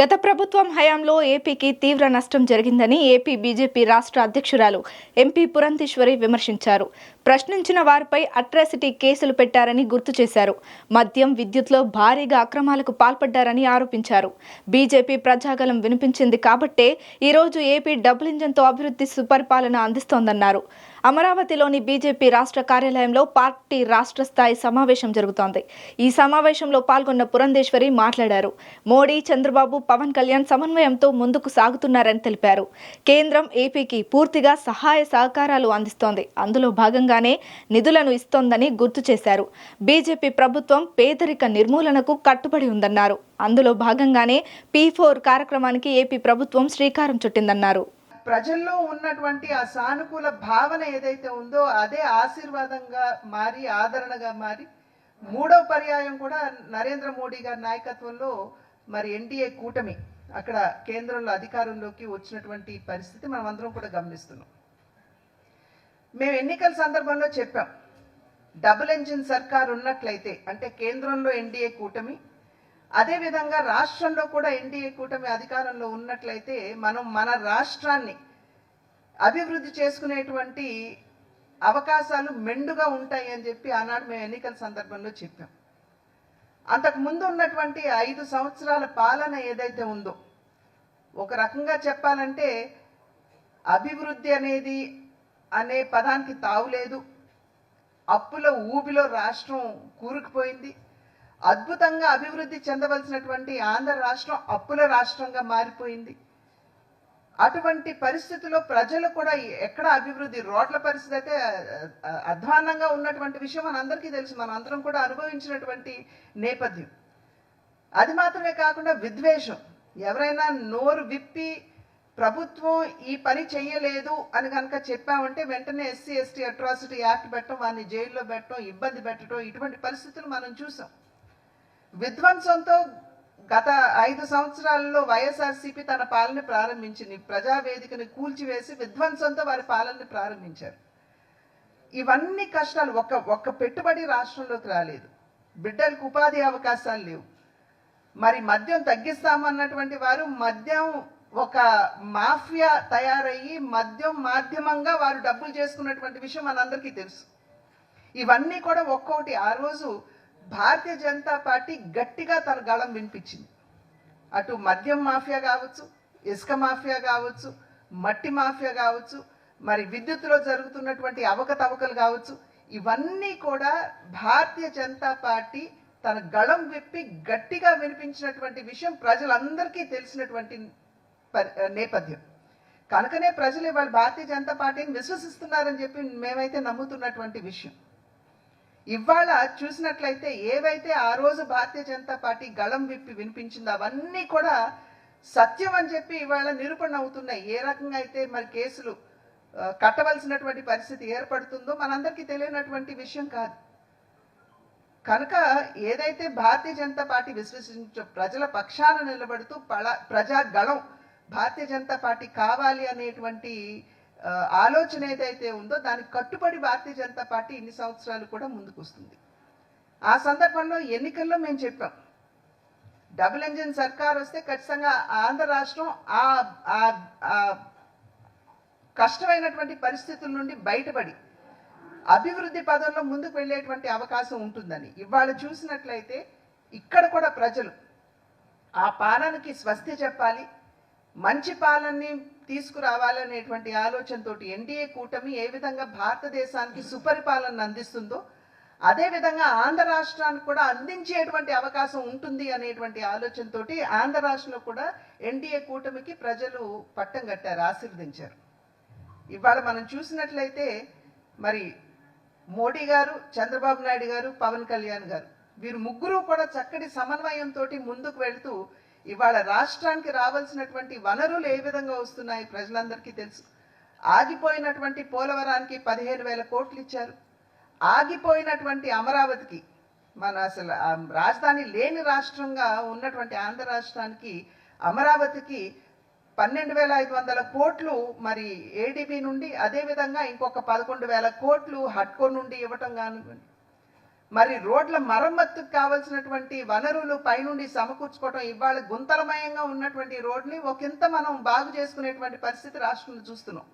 గత ప్రభుత్వం హయాంలో ఏపీకి తీవ్ర నష్టం జరిగిందని ఏపీ బీజేపీ రాష్ట్ర అధ్యక్షురాలు ఎంపీ పురంధేశ్వరి విమర్శించారు. ప్రశ్నించిన వారిపై అట్రాసిటీ కేసులు పెట్టారని గుర్తు చేశారు. మద్యం విద్యుత్లో భారీగా అక్రమాలకు పాల్పడ్డారని ఆరోపించారు. బీజేపీ ప్రజాగలం వినిపించింది కాబట్టే ఈరోజు ఏపీ డబుల్ ఇంజన్తో అభివృద్ధి సుపరిపాలన అందిస్తోందన్నారు. అమరావతిలోని బీజేపీ రాష్ట్ర కార్యాలయంలో పార్టీ రాష్ట్ర స్థాయి సమావేశం జరుగుతోంది. ఈ సమావేశంలో పాల్గొన్న పురంధేశ్వరి మాట్లాడారు. మోడీ చంద్రబాబు పవన్ కళ్యాణ్ సమన్వయంతో ముందుకు సాగుతున్నారని తెలిపారు. కేంద్రం ఏపీకి పూర్తిగా సహాయ సహకారాలు అందిస్తోంది. అందులో భాగంగానే నిధులను ఇస్తోందని గుర్తు చేశారు. బీజేపీ ప్రభుత్వం పేదరిక నిర్మూలనకు కట్టుబడి ఉందన్నారు. అందులో భాగంగానే పీ ఫోర్ కార్యక్రమానికి ఏపీ ప్రభుత్వం శ్రీకారం చుట్టిందన్నారు. ప్రజల్లో ఉన్నటువంటి ఆ సానుకూల భావన ఏదైతే ఉందో అదే ఆశీర్వాదంగా మారి ఆదరణగా మారి మూడో పర్యాయం కూడా నరేంద్ర మోడీ గారి నాయకత్వంలో మరి ఎన్డీఏ కూటమి అక్కడ కేంద్రంలో అధికారంలోకి వచ్చినటువంటి పరిస్థితి మనం అందరం కూడా గమనిస్తున్నాం. మేము ఎన్నికల సందర్భంలో చెప్పాం డబుల్ ఇంజిన్ సర్కార్ ఉన్నట్లయితే అంటే కేంద్రంలో ఎన్డీఏ కూటమి అదేవిధంగా రాష్ట్రంలో కూడా ఎన్డీఏ కూటమి అధికారంలో ఉన్నట్లయితే మనం మన రాష్ట్రాన్ని అభివృద్ధి చేసుకునేటువంటి అవకాశాలు మెండుగా ఉంటాయి అని చెప్పి ఆనాడు మేము ఎన్నికల సందర్భంలో చెప్పాం. అంతకు ముందు ఉన్నటువంటి ఐదు సంవత్సరాల పాలన ఏదైతే ఉందో ఒక రకంగా చెప్పాలంటే అభివృద్ధి అనేది అనే పదానికి తావులేదు. అప్పుల ఊబిలో రాష్ట్రం కూరుకుపోయింది. అద్భుతంగా అభివృద్ధి చెందవలసినటువంటి ఆంధ్ర రాష్ట్రం అప్పుల రాష్ట్రంగా మారిపోయింది. అటువంటి పరిస్థితిలో ప్రజలు కూడా ఎక్కడ అభివృద్ధి రోడ్ల పరిస్థితి అయితే అధ్వాన్నంగా ఉన్నటువంటి విషయం మనందరికీ తెలుసు. మనం అందరం కూడా అనుభవించినటువంటి నేపథ్యం. అది మాత్రమే కాకుండా విద్వేషం. ఎవరైనా నోరు విప్పి ప్రభుత్వం ఈ పని చెయ్యలేదు అని కనుక చెప్పామంటే వెంటనే ఎస్సీ ఎస్టీ అట్రాసిటీ యాక్ట్ పెట్టడం వారిని జైల్లో పెట్టడం ఇబ్బంది పెట్టడం ఇటువంటి పరిస్థితులు మనం చూసాం. విధ్వంసంతో గత ఐదు సంవత్సరాలలో వైఎస్ఆర్సీపీ తన పాలన ప్రారంభించింది. ప్రజావేదికను కూల్చివేసి విధ్వంసంతో వారి పాలనని ప్రారంభించారు. ఇవన్నీ కష్టాలు. ఒక్క ఒక్క పెట్టుబడి రాష్ట్రంలోకి రాలేదు. బిడ్డలకు ఉపాధి అవకాశాలు లేవు. మరి మద్యం తగ్గిస్తామన్నటువంటి వారు మద్యం ఒక మాఫియా తయారయ్యి మద్యం మాధ్యమంగా వారు డబ్బులు చేసుకున్నటువంటి విషయం మనందరికీ తెలుసు. ఇవన్నీ కూడా ఒక్కొక్కటి ఆ రోజు భారతీయ జనతా పార్టీ గట్టిగా తన గళం వినిపించింది. అటు మద్యం మాఫియా కావచ్చు ఇసుక మాఫియా కావచ్చు మట్టి మాఫియా కావచ్చు మరి విద్యుత్తులో జరుగుతున్నటువంటి అవకతవకలు కావచ్చు ఇవన్నీ కూడా భారతీయ జనతా పార్టీ తన గళం విప్పి గట్టిగా వినిపించినటువంటి విషయం ప్రజలందరికీ తెలిసినటువంటి నేపథ్యం. కనుకనే ప్రజలు ఇవాళ భారతీయ జనతా పార్టీని విశ్వసిస్తున్నారని చెప్పి మేమైతే నమ్ముతున్నటువంటి విషయం. ఇవాళ చూసినట్లయితే ఏవైతే ఆ రోజు భారతీయ జనతా పార్టీ గళం విప్పి వినిపించిందో అవన్నీ కూడా సత్యం అని చెప్పి ఇవాళ నిరూపణ అవుతున్నాయి. ఏ రకంగా అయితే మరి కేసులు కట్టవలసినటువంటి పరిస్థితి ఏర్పడుతుందో మనందరికీ తెలియనటువంటి విషయం కాదు. కనుక ఏదైతే భారతీయ జనతా పార్టీ విశ్వసించ ప్రజల పక్షాన నిలబడుతూ పళ ప్రజా గళం భారతీయ జనతా పార్టీ కావాలి అనేటువంటి ఆలోచన ఏదైతే ఉందో దానికి కట్టుబడి భారతీయ జనతా పార్టీ ఇన్ని సంవత్సరాలు కూడా ముందుకు వస్తుంది ఆ సందర్భంలో ఎన్నికల్లో మేము చెప్పాం. డబుల్ ఇంజిన్ సర్కార్ వస్తే ఖచ్చితంగా ఆంధ్ర రాష్ట్రం ఆ ఆ కష్టమైనటువంటి పరిస్థితుల నుండి బయటపడి అభివృద్ధి పదంలో ముందుకు వెళ్ళేటువంటి అవకాశం ఉంటుందని. ఇవాళ చూసినట్లయితే ఇక్కడ కూడా ప్రజలు ఆ పాలనకి స్వస్తి చెప్పాలి. మంచి పాలనని తీసుకురావాలనేటువంటి ఆలోచనతోటి ఎన్డీఏ కూటమి ఏ విధంగా భారతదేశానికి సుపరిపాలన అందిస్తుందో అదేవిధంగా ఆంధ్ర రాష్ట్రానికి కూడా అందించేటువంటి అవకాశం ఉంటుంది అనేటువంటి ఆలోచనతోటి ఆంధ్ర రాష్ట్రంలో కూడా ఎన్డీఏ కూటమికి ప్రజలు పట్టం కట్టారు ఆశీర్వదించారు. ఇవాళ మనం చూసినట్లయితే మరి మోడీ గారు చంద్రబాబు నాయుడు గారు పవన్ కళ్యాణ్ గారు వీరు ముగ్గురు కూడా చక్కటి సమన్వయంతో ముందుకు వెళుతూ ఇవాళ రాష్ట్రానికి రావాల్సినటువంటి వనరులు ఏ విధంగా వస్తున్నాయి ప్రజలందరికీ తెలుసు. ఆగిపోయినటువంటి పోలవరానికి పదిహేను వేల కోట్లు ఇచ్చారు. ఆగిపోయినటువంటి అమరావతికి మన అసలు రాజధాని లేని రాష్ట్రంగా ఉన్నటువంటి ఆంధ్ర రాష్ట్రానికి అమరావతికి పన్నెండు వేల ఐదు వందల కోట్లు మరి ఏడీబీ నుండి అదే విధంగా ఇంకొక పదకొండు వేల కోట్లు హట్కో నుండి ఇవ్వటం కానివ్వండి. మరి రోడ్ల మరమ్మతుకు కావలసినటువంటి వనరులు పైనుండి సమకూర్చుకోవటం ఇవాళ గుంతలమయంగా ఉన్నటువంటి రోడ్ని ఒకంత మనం బాగు చేసుకునేటువంటి పరిస్థితి రాష్ట్రంలో చూస్తున్నాం.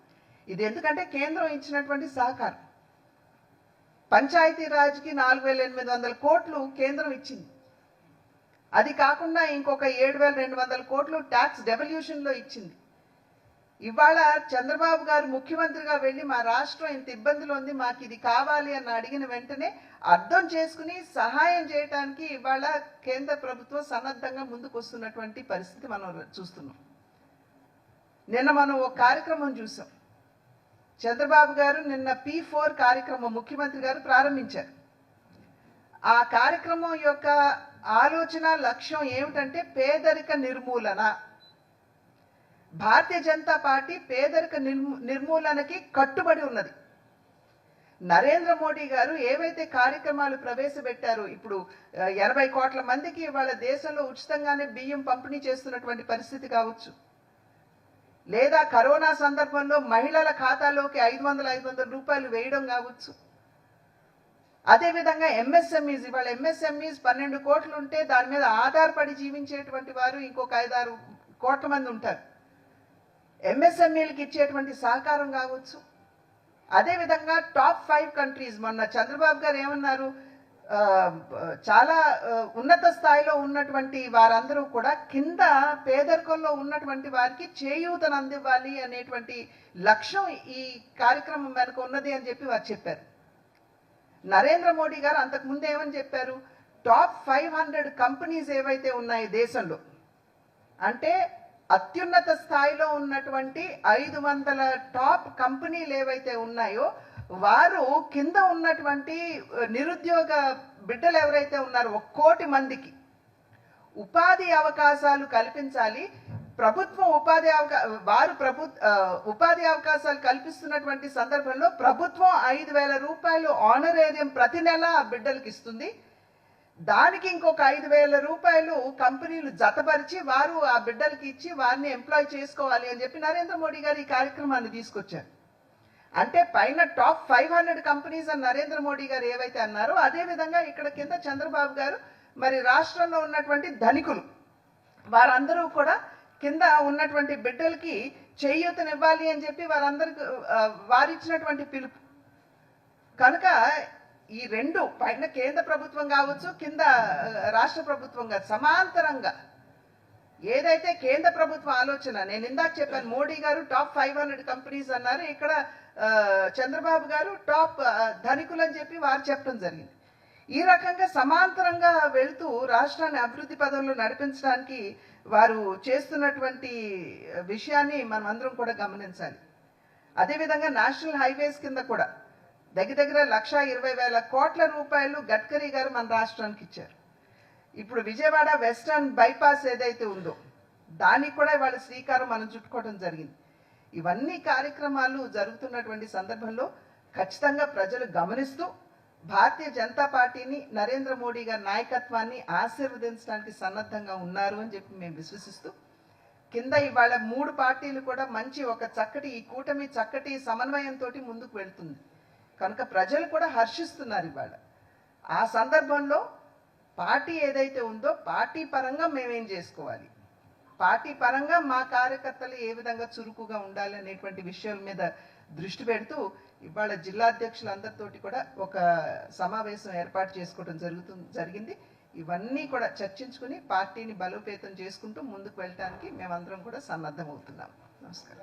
ఇది ఎందుకంటే కేంద్రం ఇచ్చినటువంటి సహకారం. పంచాయతీ రాజ్కి నాలుగు వేల ఎనిమిది వందల కోట్లు కేంద్రం ఇచ్చింది. అది కాకుండా ఇంకొక ఏడు వేల రెండు వందల కోట్లు ట్యాక్స్ డెవల్యూషన్లో ఇచ్చింది. ఇవాళ చంద్రబాబు గారు ముఖ్యమంత్రిగా వెళ్ళి మా రాష్ట్రం ఇంత ఇబ్బందులు ఉంది మాకు ఇది కావాలి అని అడిగిన వెంటనే అర్థం చేసుకుని సహాయం చేయడానికి ఇవాళ కేంద్ర ప్రభుత్వం సన్నద్ధంగా ముందుకు వస్తున్నటువంటి పరిస్థితి మనం చూస్తున్నాం. నిన్న మనం ఒక కార్యక్రమం చూసాం. చంద్రబాబు గారు నిన్న పి ఫోర్ కార్యక్రమం ముఖ్యమంత్రి గారు ప్రారంభించారు. ఆ కార్యక్రమం యొక్క ఆలోచన లక్ష్యం ఏమిటంటే పేదరిక నిర్మూలన. భారతీయ జనతా పార్టీ పేదరిక నిర్మూ- నిర్మూలనకి కట్టుబడి ఉన్నది. నరేంద్ర మోడీ గారు ఏవైతే కార్యక్రమాలు ప్రవేశపెట్టారో ఇప్పుడు ఎనభై కోట్ల మందికి వాళ్ళ దేశంలో ఉచితంగానే బియ్యం పంపిణీ చేస్తున్నటువంటి పరిస్థితి కావచ్చు. లేదా కరోనా సందర్భంలో మహిళల ఖాతాలోకి ఐదు వందల ఐదు వందల రూపాయలు వేయడం కావచ్చు. అదేవిధంగా ఎంఎస్ఎంఈస్ ఇవాళ ఎంఎస్ఎంఈస్ పన్నెండు కోట్లు ఉంటే దాని మీద ఆధారపడి జీవించేటువంటి వారు ఇంకొక ఐదారు కోట్ల మంది ఉంటారు. ఎంఎస్ఎంఈలకు ఇచ్చేటువంటి సహకారం కావచ్చు. అదేవిధంగా టాప్ ఫైవ్ కంట్రీస్ మొన్న చంద్రబాబు గారు ఏమన్నారు? చాలా ఉన్నత స్థాయిలో ఉన్నటువంటి వారందరూ కూడా కింద పేదరికంలో ఉన్నటువంటి వారికి చేయూతను అందివ్వాలి అనేటువంటి లక్ష్యం ఈ కార్యక్రమం వెనుక ఉన్నది అని చెప్పి వారు చెప్పారు. నరేంద్ర మోడీ గారు అంతకుముందు ఏమని చెప్పారు? టాప్ ఫైవ్ హండ్రెడ్ కంపెనీస్ ఏవైతే ఉన్నాయి దేశంలో అంటే అత్యున్నత స్థాయిలో ఉన్నటువంటి ఐదు వందల టాప్ కంపెనీలు ఏవైతే ఉన్నాయో వారు కింద ఉన్నటువంటి నిరుద్యోగ బిడ్డలు ఎవరైతే ఉన్నారో ఒక కోటి మందికి ఉపాధి అవకాశాలు కల్పించాలి. ప్రభుత్వం ఉపాధి అవకా వారు ప్రభు ఉపాధి అవకాశాలు కల్పిస్తున్నటువంటి సందర్భంలో ప్రభుత్వం ఐదు వేల రూపాయలు ఆనరేరియం ప్రతి నెల ఆ బిడ్డలకు ఇస్తుంది. దానికి ఇంకొక ఐదు వేల రూపాయలు కంపెనీలు జతపరిచి వారు ఆ బిడ్డలకి ఇచ్చి వారిని ఎంప్లాయ్ చేసుకోవాలి అని చెప్పి నరేంద్ర మోడీ గారు ఈ కార్యక్రమాన్ని తీసుకొచ్చారు. అంటే పైన టాప్ ఫైవ్ హండ్రెడ్ కంపెనీస్ అని నరేంద్ర మోడీ గారు ఏవైతే అన్నారో అదే విధంగా ఇక్కడ కింద చంద్రబాబు గారు మరి రాష్ట్రంలో ఉన్నటువంటి ధనికులు వారందరూ కూడా కింద ఉన్నటువంటి బిడ్డలకి చేయూతనివ్వాలి అని చెప్పి వారందరికి వారిచ్చినటువంటి పిలుపు. కనుక ఈ రెండు పైన కేంద్ర ప్రభుత్వం కావచ్చు కింద రాష్ట్ర ప్రభుత్వం సమాంతరంగా ఏదైతే కేంద్ర ప్రభుత్వ ఆలోచన నేను ఇందాక చెప్పాను మోడీ గారు టాప్ ఫైవ్ హండ్రెడ్ కంపెనీస్ అన్నారు. ఇక్కడ చంద్రబాబు గారు టాప్ ధనికులు అని చెప్పి వారు చెప్పడం జరిగింది. ఈ రకంగా సమాంతరంగా వెళుతూ రాష్ట్రాన్ని అభివృద్ధి పదంలో నడిపించడానికి వారు చేస్తున్నటువంటి విషయాన్ని మనం అందరం కూడా గమనించాలి. అదేవిధంగా నేషనల్ హైవేస్ కింద కూడా దగ్గర దగ్గర లక్ష ఇరవై వేల కోట్ల రూపాయలు గడ్కరీ గారు మన రాష్ట్రానికి ఇచ్చారు. ఇప్పుడు విజయవాడ వెస్టర్న్ బైపాస్ ఏదైతే ఉందో దానికి కూడా ఇవాళ శ్రీకారం మనం చుట్టుకోవడం జరిగింది. ఇవన్నీ కార్యక్రమాలు జరుగుతున్నటువంటి సందర్భంలో ఖచ్చితంగా ప్రజలు గమనిస్తూ భారతీయ జనతా పార్టీని నరేంద్ర మోడీ గారి నాయకత్వాన్ని ఆశీర్వదించడానికి సన్నద్ధంగా ఉన్నారు అని చెప్పి మేము విశ్వసిస్తూ కింద ఇవాళ మూడు పార్టీలు కూడా మంచి ఒక చక్కటి ఈ కూటమి చక్కటి సమన్వయంతో ముందుకు వెళ్తుంది. కనుక ప్రజలు కూడా హర్షిస్తున్నారు ఇవాళ. ఆ సందర్భంలో పార్టీ ఏదైతే ఉందో పార్టీ పరంగా మేమేం చేసుకోవాలి? పార్టీ పరంగా మా కార్యకర్తలు ఏ విధంగా చురుకుగా ఉండాలి అనేటువంటి విషయాల మీద దృష్టి పెడుతూ ఇవాళ జిల్లా అధ్యక్షులందరితోటి కూడా ఒక సమావేశం ఏర్పాటు చేసుకోవడం జరుగుతుంది జరిగింది. ఇవన్నీ కూడా చర్చించుకుని పార్టీని బలోపేతం చేసుకుంటూ ముందుకు వెళ్ళటానికి మేమందరం కూడా సన్నద్ధమవుతున్నాం. నమస్కారం.